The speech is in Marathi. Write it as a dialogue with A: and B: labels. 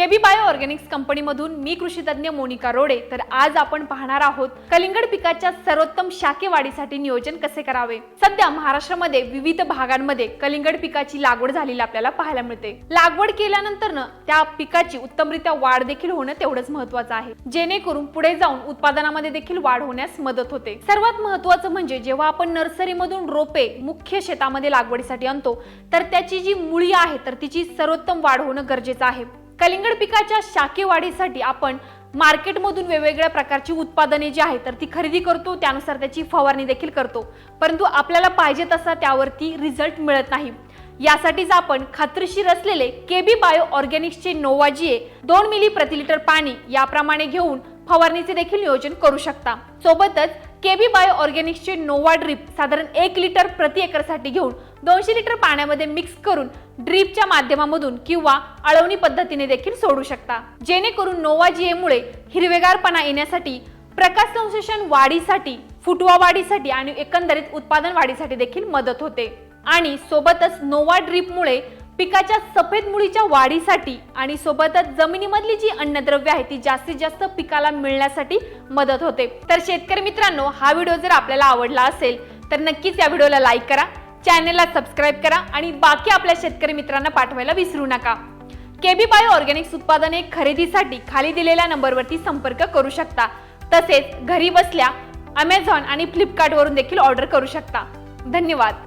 A: केबी बायो ऑर्गॅनिक्स कंपनीमधून मी कृषी तज्ज्ञ मोनिका रोडे. तर आज आपण पाहणार आहोत कलिंगड पिकाच्या सर्वोत्तम शाखे वाढीसाठी नियोजन कसे करावे? सध्या महाराष्ट्रामध्ये विविध भागांमध्ये कलिंगड पिकाची लागवड झालेली आपल्याला पाहायला मिळते. लागवड केल्यानंतर त्या पिकाची उत्तमरित्या वाढ देखील होणं तेवढंच महत्वाचं आहे. जेणेकरून पुढे जाऊन उत्पादनामध्ये देखील वाढ होण्यास मदत होते. सर्वात महत्वाचं म्हणजे जेव्हा आपण नर्सरीमधून रोपे मुख्य शेतामध्ये लागवडीसाठी आणतो तर त्याची जी मुळी आहे तर तिची सर्वोत्तम वाढ होणं गरजेचं आहे. कलिंगड पिकाच्या शाखे वाढीसाठी आपण मार्केटमधून वेगवेगळ्या प्रकारची उत्पादने जी आहेत तर ती खरेदी करतो त्यानुसार त्याची फवारणी देखील करतो. परंतु आपल्याला पाहिजे तसा त्यावरती रिझल्ट मिळत नाही. यासाठीच आपण खात्रीशीर असलेले केबी बायो ऑर्गॅनिक्सचे नोवाजीए दोन मिली प्रति लिटर पाणी याप्रमाणे घेऊन फवारणीचे देखील नियोजन करू शकता. सोबतच केबी बायो ऑर्गॅनिक्सचे नोवा ड्रीप साधारण एक लिटर प्रति एकरसाठी घेऊन दोनशे लिटर पाण्यामध्ये मिक्स करून ड्रीपच्या माध्यमामधून किंवा अळवणी पद्धतीने देखील सोडू शकता. जेणेकरून नोवा जीएमुळे हिरवेगारपणा येण्यासाठी प्रकाश संश्लेषण वाढीसाठी फुटवा वाढीसाठी आणि एकंदरीत उत्पादन वाढीसाठी देखील मदत होते. आणि सोबतच नोवा ड्रीपमुळे पिकाच्या सफेद मुळीच्या वाढीसाठी आणि सोबतच जमिनीमधली जी अन्नद्रव्य आहे ती जास्तीत जास्त पिकाला मिळण्यासाठी मदत होते. तर शेतकरी मित्रांनो हा व्हिडिओ जर आपल्याला आवडला असेल तर नक्कीच या व्हिडिओला लाईक करा चॅनेलला सबस्क्राईब करा आणि बाकी आपल्या शेतकरी मित्रांना पाठवायला विसरू नका. केबी बायो ऑर्गॅनिक्स उत्पादने खरेदीसाठी खाली दिलेल्या नंबरवरती संपर्क करू शकता. तसेच घरी बसल्या अमेझॉन आणि फ्लिपकार्टवरून देखील ऑर्डर करू शकता. धन्यवाद.